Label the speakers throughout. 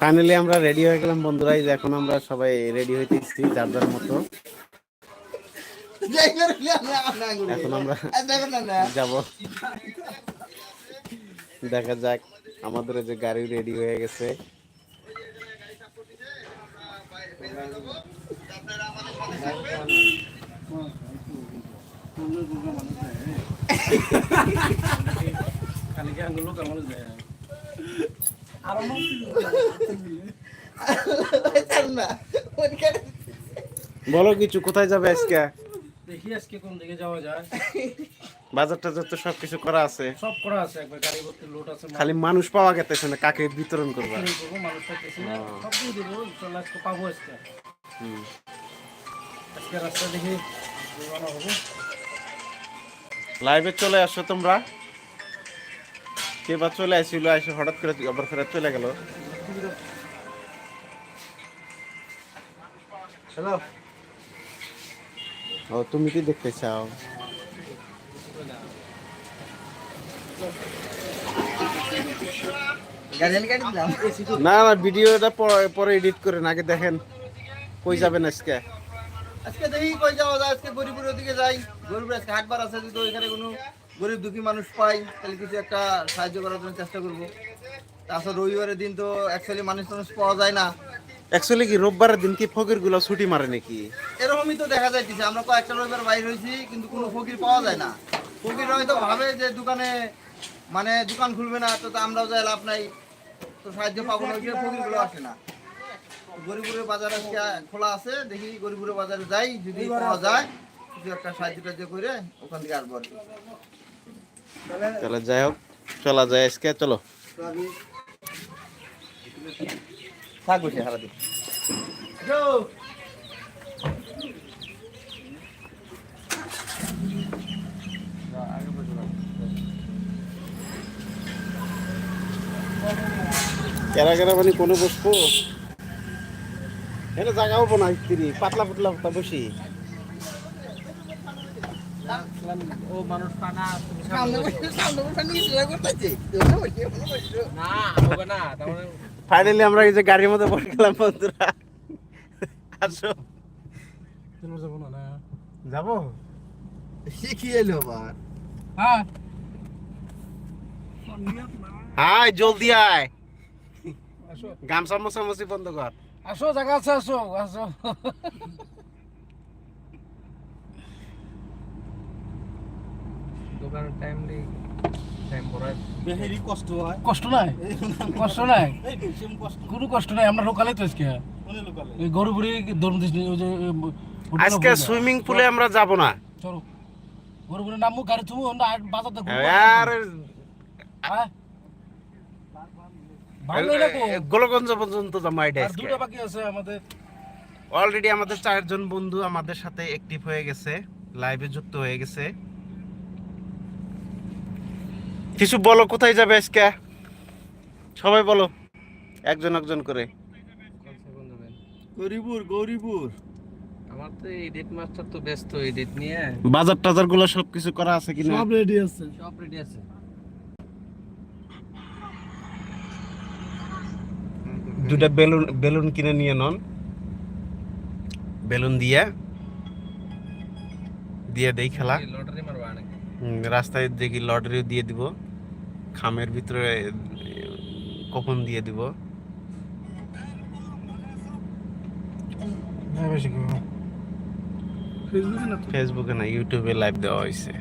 Speaker 1: Finally আমরা ready হয়ে গেলাম, বন্ধুরা এখন আমরা সবাই রেডি হইতেছি, যার যার মতো। এখন আমরা যাব। দেখা যাক, আমাদের যে গাড়ি রেডি হয়ে গেছে। বলো কিছু কোথায় যাবে আজকে?
Speaker 2: দেখি আজকে কোন দিকে যাওয়া যায়।
Speaker 1: বাজার টাজার তো সবকিছু করা আছে।
Speaker 2: সব করা আছে একবার গাড়ি ভর্তি লোড আছে
Speaker 1: খালি মানুষ পাওয়া গেতেছে না কাকে বিতরণ করবা?
Speaker 2: মানুষ থাকতেছে না। সব দিয়ে দেবো চল আজকে পাবো আজকে। আজকে রাস্তা দেখি রওনা হব।
Speaker 1: লাইভে চলে আসো তোমরা। কে বা চলে আসছিল এসে হঠাৎ করে আবার ফেরত চলে গেল।
Speaker 2: হ্যালো
Speaker 1: ও তুমি কি দেখতে চাও? না না ভিডিওটা পরে পরে এডিট করেন আগে দেখেন কই যাবেন আজকে?
Speaker 3: আজকে দেখি কই যাওয়া যায় আজকে গরিবের ওদিকে যাই। গরিবের আজকে হাটবার আছে যদি ওইখানে কোনো গরিব দুঃখী মানুষ পাই তাহলে কিছু একটা সাহায্য করার জন্য চেষ্টা করব। তাছাড়া রবিবারের দিন তো অ্যাকচুয়ালি মানুষ টানুষ পাওয়া যায় না।
Speaker 1: অ্যাকচুয়ালি কি রোববারের দিন কি ফকিরগুলো ছুটি মারে নাকি?
Speaker 3: এরকমই তো দেখা যাইতেছে আমরা কয়েকটা রবিবার বাইর হয়েছি কিন্তু কোনো ফকির পাওয়া যায় না। ফকির হয়তো ভাবে যে দোকানে মানে দোকান খুলবে না তো আমরাও যাই লাভ নাই। তো সাহায্য পাবো না ওইখানে ফকিরগুলো আসে না। গরিবুরের বাজার আজকে খোলা আছে দেখি গরিবুরের বাজারে যাই যদি পাওয়া যায় কিছু একটা সাহায্য টাহায্য করে ওখান থেকে আসব আর
Speaker 1: তাহলে যাই হোক চলা যায় আজকে চলো।
Speaker 3: থাকব সে সারাদিন
Speaker 1: কেরা কেরা মানে কোনো বসবো এখানে জায়গা হব না পাতলা পাতলা পাতলা বসি।
Speaker 2: ও মানুষ পানা তার মানে
Speaker 1: ফাইনালি আমরা এই যে গাড়ির মধ্যে বসে গেলাম বন্ধুরা। আসো।
Speaker 2: যাব না
Speaker 1: যাব?
Speaker 3: এলো আবার?
Speaker 2: হ্যাঁ।
Speaker 1: হাই জলদি আয়।
Speaker 2: আসো।
Speaker 1: গামছা মোছামুছি বন্ধ কর।
Speaker 2: আসো জায়গা আছে আসো আসো। দোকানের টাইম নেই টাইম পড়ায়
Speaker 3: বেহেরি কষ্ট হয়।
Speaker 2: কষ্ট নাই? কষ্ট নাই? কোনো কষ্ট নাই আমরা লোকালে তো আজকে।
Speaker 3: মনে
Speaker 2: গরু বুড়ি ওই যে
Speaker 1: আজকে সুইমিং পুলে আমরা যাব না।
Speaker 2: চলো। গরু বুড়ি নামবো গাড়ি আমরা বাজার দেখো
Speaker 1: আর
Speaker 2: হ্যাঁ?
Speaker 1: গোলগঞ্জ পর্যন্ত যাব এটা আজকে
Speaker 2: দুটো বাকি আছে আমাদের।
Speaker 1: অলরেডি আমাদের চারজন বন্ধু আমাদের সাথে অ্যাক্টিভ হয়ে গেছে লাইভে যুক্ত হয়ে গেছে। কিছু বলো কোথায় যাবে আজকে? সবাই বলো। একজন একজন করে।
Speaker 2: আমার তো এডিট মাস্টার তো ব্যস্ত এডিট নিয়ে।
Speaker 1: বাজার টাজারগুলো সবকিছু করা আছে কিনা?
Speaker 3: রেডি আছে।
Speaker 2: সব রেডি আছে।
Speaker 1: দুটা বেলুন বেলুন কিনে নিয়ে নন। বেলুন দিয়ে। দিয়ে দেই খেলা।
Speaker 2: লটারি মারবা
Speaker 1: রাস্তায় দেখি লটারি দিয়ে দিব। খামের ভিতরে কপন কখন দিয়ে দিব? ফেসবুকে না ইউটিউবে লাইভ দেওয়া হয়েছে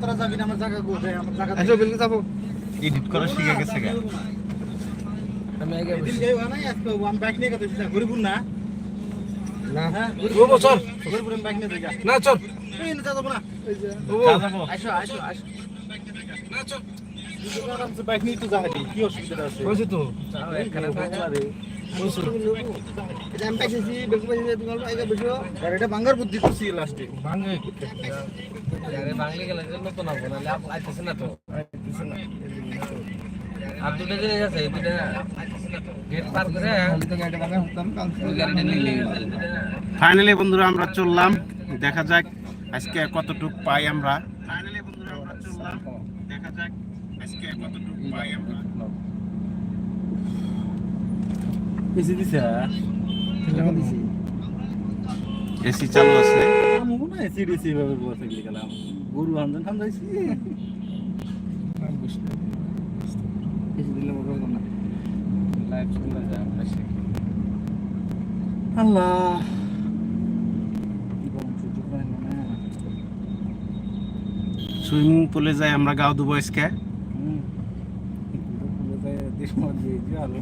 Speaker 3: তোরা যাবি না আমার জায়গা কোথায় আমার জায়গা
Speaker 1: বেলকে যাব। এডিট করা শিখে গেছে গা।
Speaker 2: আমি আগে
Speaker 3: এদিন যাই আজকে আমি বাইক নিয়ে গেছি গরিবুর না।
Speaker 2: না।
Speaker 3: হ্যাঁ
Speaker 2: ও বছর
Speaker 3: গরিবুর আমি বাইক নিয়ে যাই
Speaker 2: না চল।
Speaker 3: এই না যাব না।
Speaker 2: ও
Speaker 1: যাব।
Speaker 2: আসো আসো আসো। না চল।
Speaker 3: বাইক নিয়ে তো যাই কি অসুবিধা আছে?
Speaker 2: তো। এখানে ভাঙ্গার বুদ্ধি করছি লাস্টে
Speaker 1: ফাইনালি বন্ধুরা, আমরা চললাম। দেখা যাক আজকে কতটুক পাই আমরা। ফাইনালি বন্ধুরা, আমরা চললাম। দেখা যাক আজকে কতটুক পাই আমরা।
Speaker 2: বেশি দিছে
Speaker 3: দিছি?
Speaker 1: এসি চালু আছে?
Speaker 2: আমি হয় বসে গেলাম গরু
Speaker 3: না।
Speaker 4: যায়
Speaker 2: আল্লাহ।
Speaker 1: সুইমিং পুলে যাই আমরা গাও দেবো আজকে।
Speaker 2: হুম। পুরো যায় দেশ মত দিয়ে গেল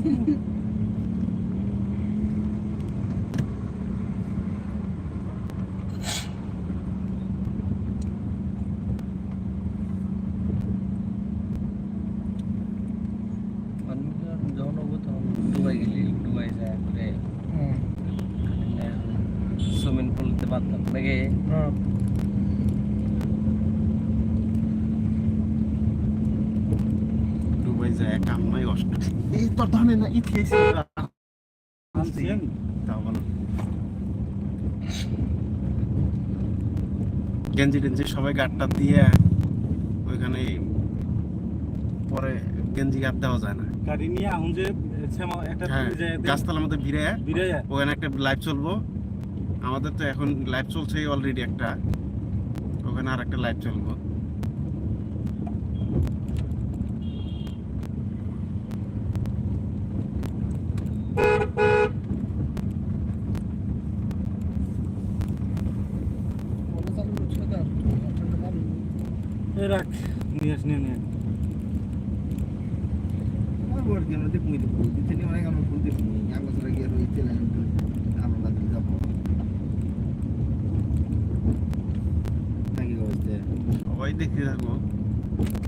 Speaker 4: আমি যখন হব তখন দুবাই গেলি দুবাই যায় ঘুরে সুইমিং পুলতে পারতাম নাকি
Speaker 1: দুবাই যায় কাম নাই কষ্ট এই তো ধানে না ইতি এসে
Speaker 2: আনছি আমি
Speaker 1: তাও বলো গেঞ্জি টেঞ্জি সবাই গাটটা দিয়ে ওইখানে পরে গেঞ্জি গাট দেওয়া যায় না।
Speaker 2: গাড়ি নিয়ে আহুন যে
Speaker 1: হ্যাঁ
Speaker 2: যে
Speaker 1: গাছতলার মধ্যে ভিড়ে ওখানে একটা লাইভ চলবো। আমাদের তো এখন লাইভ চলছেই অলরেডি একটা। ওখানে আর একটা লাইভ চলবো
Speaker 2: এই রাখ নিয়ে আস নিয়ে নিয়ে আস।
Speaker 3: আমার বড় কি আমরা দেখুই দেখুই দিতে নি অনেক আমরা ফুল দেখুই এক বছর আগে রইতে না আমরা বাদে যাব। নাকি করতে
Speaker 1: সবাই দেখতে থাকব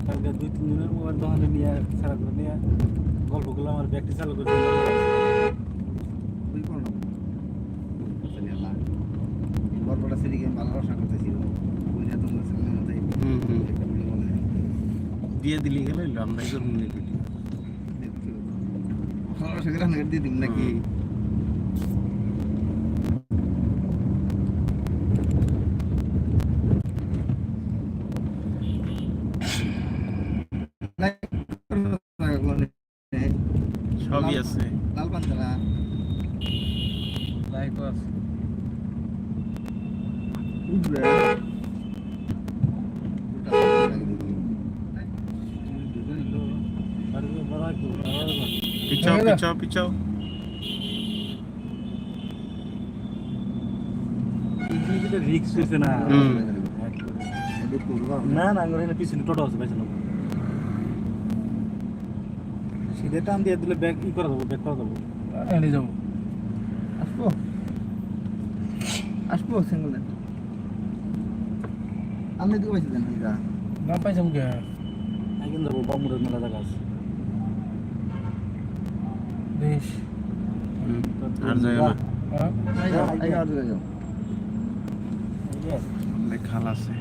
Speaker 2: কালকে দুই তিন দিনের মোবাইল দোকানে নিয়ে সারা করে নিয়ে গল্পগুলো আমার ব্যাগটি চালু করে
Speaker 3: ওই কোন চলে আলা বড় সিটি গেম ভালো আশা করতেছিল ওই না তোমরা সেখানে মধ্যে
Speaker 1: হুম হুম
Speaker 3: একটা ভিডিও বলে
Speaker 1: দিয়ে দিলি গেলে আমরাই করব
Speaker 3: নাকি দিয়ে দিন নাকি
Speaker 1: সবই আছে
Speaker 3: লাল পান্তারা
Speaker 4: লাইভ আছে
Speaker 3: উঠবে
Speaker 1: পিছাও পিছাও পিছাও
Speaker 2: রিক্স হয়েছে না
Speaker 1: হুম।
Speaker 2: না না আমার এখানে পিছনে টোটো আছে পেছনে সিধে টান দিয়ে দিলে ব্যাগ ই করে দেবো ব্যাগ করে দেবো
Speaker 4: এনে যাব
Speaker 3: আসব আসব সিঙ্গল দেন আপনি দিকে পাইছি দেন দিদা
Speaker 4: নাম পাইছাম কে
Speaker 2: একদিন যাব বামুরের মেলা জায়গা আছে
Speaker 4: বেশ।
Speaker 1: আর যাই না।
Speaker 4: হ্যাঁ?
Speaker 1: খাল আছে।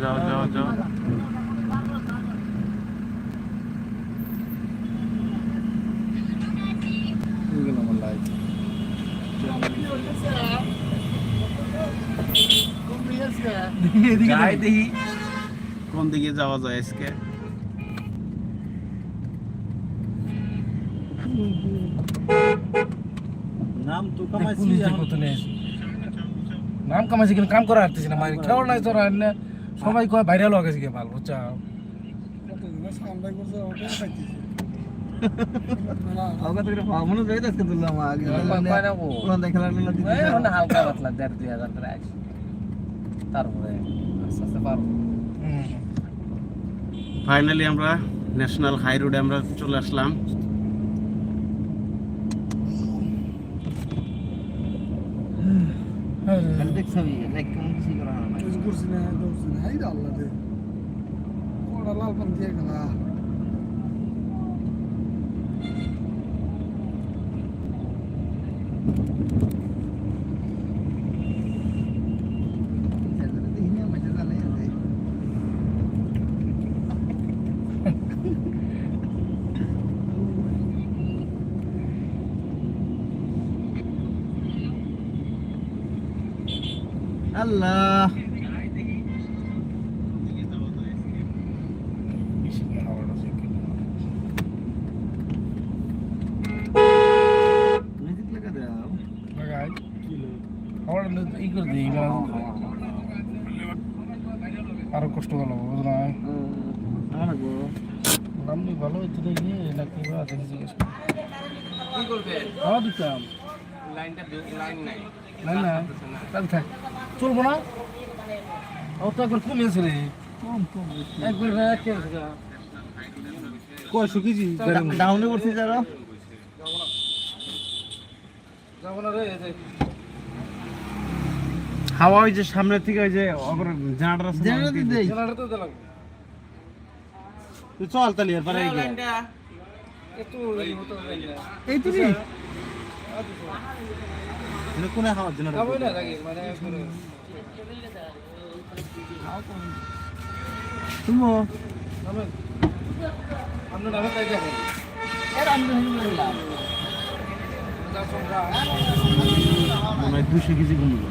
Speaker 1: যাও যাও যাও।
Speaker 3: গেল
Speaker 4: দেখি।
Speaker 1: কোন দিকে যাওয়া যায় আজকে?
Speaker 2: নাম তো কামাইছি
Speaker 4: নাম কামাইছি কিন্তু কাম করা হারতেছি না মারি খেয়াল নাই তোরা এনে সবাই কয় ভাইরাল হয়ে গেছে কি ভালো বুঝছা?
Speaker 3: মনে যাই আগে খেলা
Speaker 4: মানে হালকা পাতলা দেড় দুই হাজার তারপরে আস্তে আস্তে পারব
Speaker 1: ফাইনালি আমরা ন্যাশনাল হাই রোডে আমরা চলে আসলাম।
Speaker 3: লাইক কেমন কিছু করা হয় না
Speaker 5: কিছু করছি না করছি না এই আল্লাহ রে ওরা লাল পান দিয়ে গেলা
Speaker 3: দেখি না মজা জানে আল্লাহ।
Speaker 4: আরও কষ্ট হলো বুঝলো না?
Speaker 3: আমার
Speaker 4: ভালো হইতে দেখি এটা কি বা দেখি জিজ্ঞেস করি।
Speaker 3: কি করবে?
Speaker 4: হাওয়া দিতাম।
Speaker 1: লাইনটা লাইন নাই।
Speaker 4: না না তাহলে থাক। চলবো না? ও তো একবার কমিয়েছে রে। একবার
Speaker 2: কয়শো কেজি?
Speaker 3: ডাউনে করছি যারা।
Speaker 4: যাব না রে
Speaker 1: হাওয়া ওই যে সামনে থেকে ওই যে অগর জেনারেটর আছে না,
Speaker 3: জেনারেটর দেই
Speaker 4: জেনারেটর তো
Speaker 2: তুই চল তাহলে
Speaker 4: এই মতো
Speaker 3: এই তুমি
Speaker 2: কোনে খাওয়ার জন্য
Speaker 4: যাব না লাগে মানে
Speaker 3: তুমি।
Speaker 4: নামে তাই
Speaker 1: মনে হয় দুশো কেজি কমলো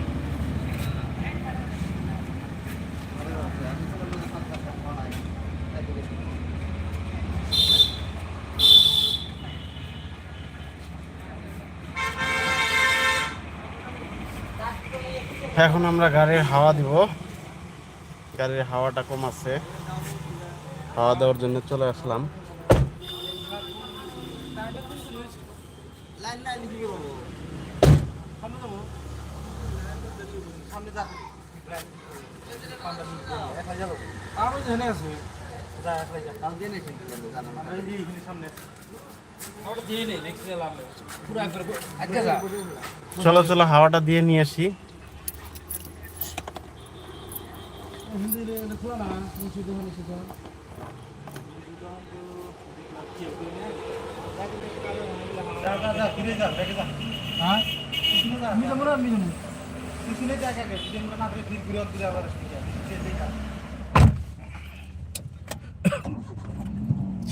Speaker 1: এখন আমরা গাড়ির হাওয়া দিব। গাড়ির হাওয়াটা কম আছে। হাওয়া দেওয়ার জন্য চলে আসলাম। চলো চলো, হাওয়াটা দিয়ে নিয়ে আসি
Speaker 4: হিন্দি খোলা না নিচে দোকানে সেটা হ্যাঁ আমি যাব না আমি যাব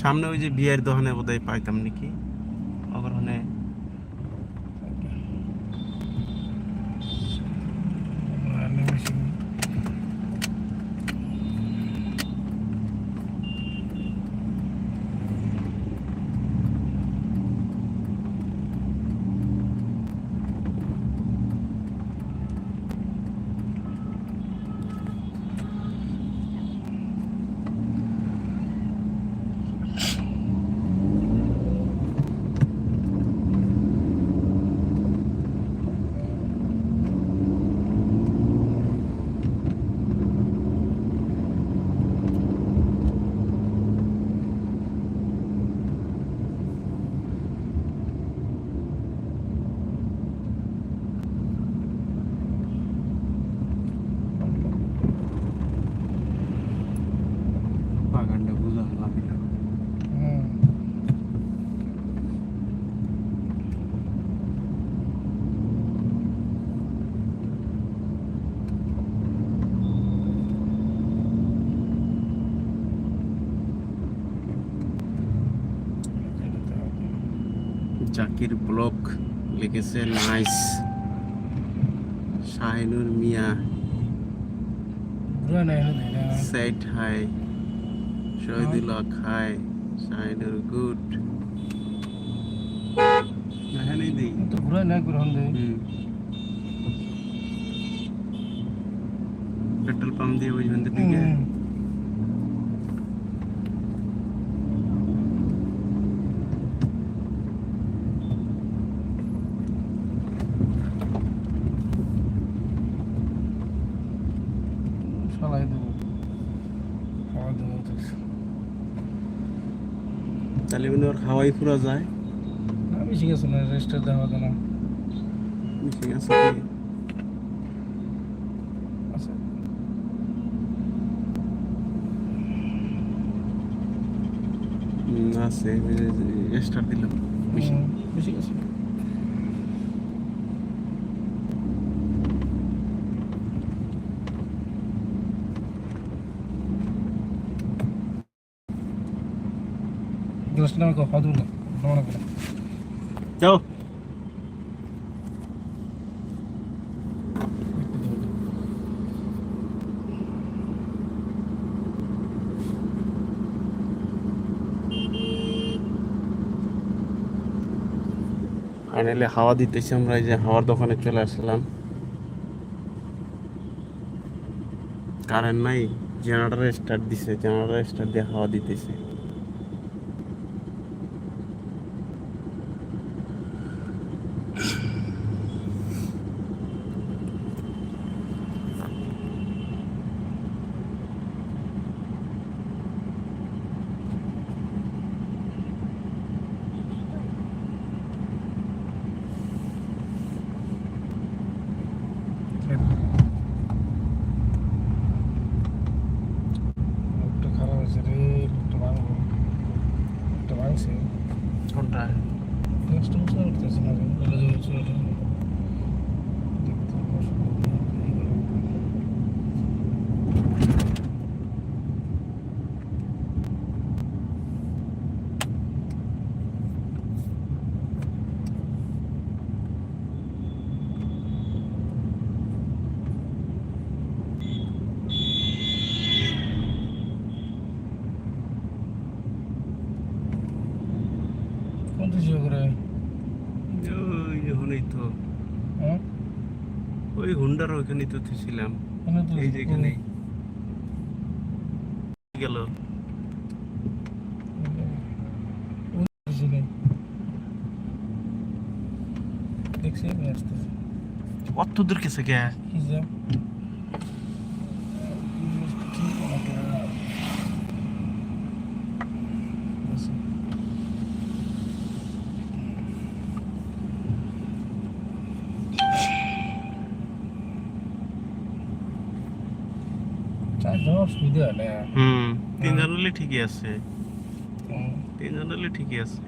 Speaker 1: সামনে ওই যে বিয়ের দোকানে বোধহয় পাইতাম নাকি ওখানে বাগানটা বুঝা লাগে না জাকির ব্লক লিখেছে নাইস শাহিনুর মিয়া।
Speaker 4: ঘুরে নাই হলে না
Speaker 1: সেট হাই শহীদুল্লাহ খাই শাহিনুর গুড এখানেই দিই
Speaker 4: তো ঘুরে নাই গ্রহণ দেয়
Speaker 1: তাহলে মানে ওর খাওয়াই পুরা যায়
Speaker 4: আমি ঠিক আছে না রেস্টের দেওয়া হতো না
Speaker 1: ঠিক আছে আছে স্টার্ট দিলাম মেশিন
Speaker 4: ঠিক আছে গ্লাসটা আমাকে হদু না মনে করে
Speaker 1: যাও ফাইনালি হাওয়া দিতেছি আমরা এই যে হাওয়ার দোকানে চলে আসলাম কারেন্ট নাই জেনারেটর স্টার্ট দিছে জেনারেটর স্টার্ট দিয়ে হাওয়া দিতেছে
Speaker 4: লোকটা খারাপ আছে রে লোকটা ভাঙবো লোকটা ভাঙছে
Speaker 1: কোনটা
Speaker 4: নেক্সট বছর করতেছে না বলে যে হচ্ছে এটা দেখতে অসুবিধা নেই। কোন দিকে করে
Speaker 1: ওই ওখানেই তো
Speaker 4: হ্যাঁ
Speaker 1: ওই হুন্ডার ওখানে তো ছিলাম।
Speaker 4: এখানে
Speaker 1: এই যে এখানেই। গেল।
Speaker 4: দেখছি আমি আসতেছি।
Speaker 1: অত দূর গেছে কে
Speaker 4: কি যে চার জন অসুবিধা হয়। না
Speaker 1: হুম। তিনজন হলে ঠিকই আছে। তিনজন হলে ঠিকই আছে।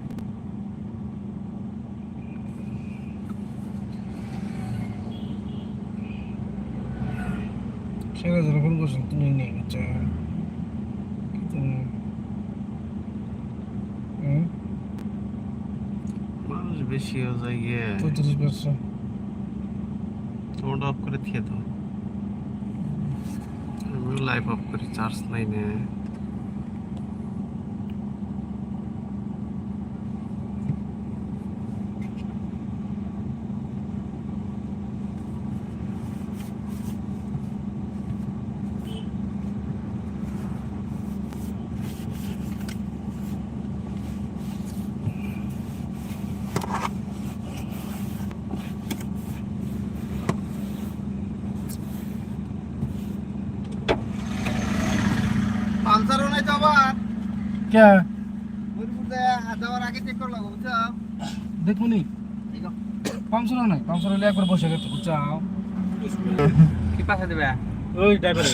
Speaker 4: সেটা যেন ফোন করছেন তুমি নেই বাচ্চা হুম।
Speaker 1: মানুষ বেশি হয়ে যায় গিয়ে।
Speaker 4: পঁয়ত্রিশ পার্সেন্ট।
Speaker 1: তোমারটা অফ করে দিয়ে দাও। আমি লাইভ অফ করি চার্জ নাই না
Speaker 3: পাঞ্চারও নাই তো আবার
Speaker 4: কে দেখুন পাঁচশো নাই পাঁচশো হলে একবার বসে গেছে বুঝছাও
Speaker 2: কি পাশে দেবে
Speaker 4: ওই ড্রাইভারে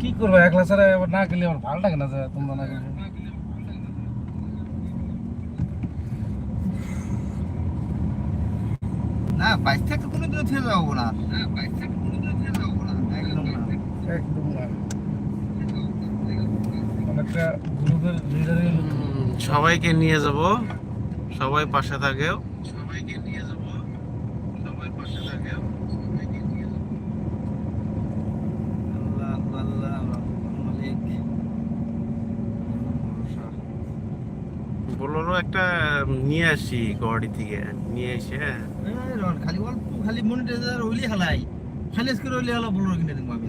Speaker 4: কি করব একলা ছাড়া এবার না গেলে আমার ভালো লাগে না যে তোমরা না গেলে
Speaker 3: না বাইশ থেকে কোনোদিনও ছেড়ে যাব না বাইশ থেকে কোনোদিনও ছেড়ে যাব না একদম
Speaker 4: গ্রুপের লিডারে
Speaker 1: সবাইকে নিয়ে যাব। সবাই পাশে থাকেও। সবাইকে নিয়ে যাব। সবাই পাশে থাকেও। বোলোরও একটা নিয়ে আসি গুয়াহাটি থেকে। নিয়ে এসে
Speaker 3: এই খালি অল্প খালি মনিটাইজার হইলি হালাই। খালি আজকে হইলি হালা বলো কিনে দিব আমি।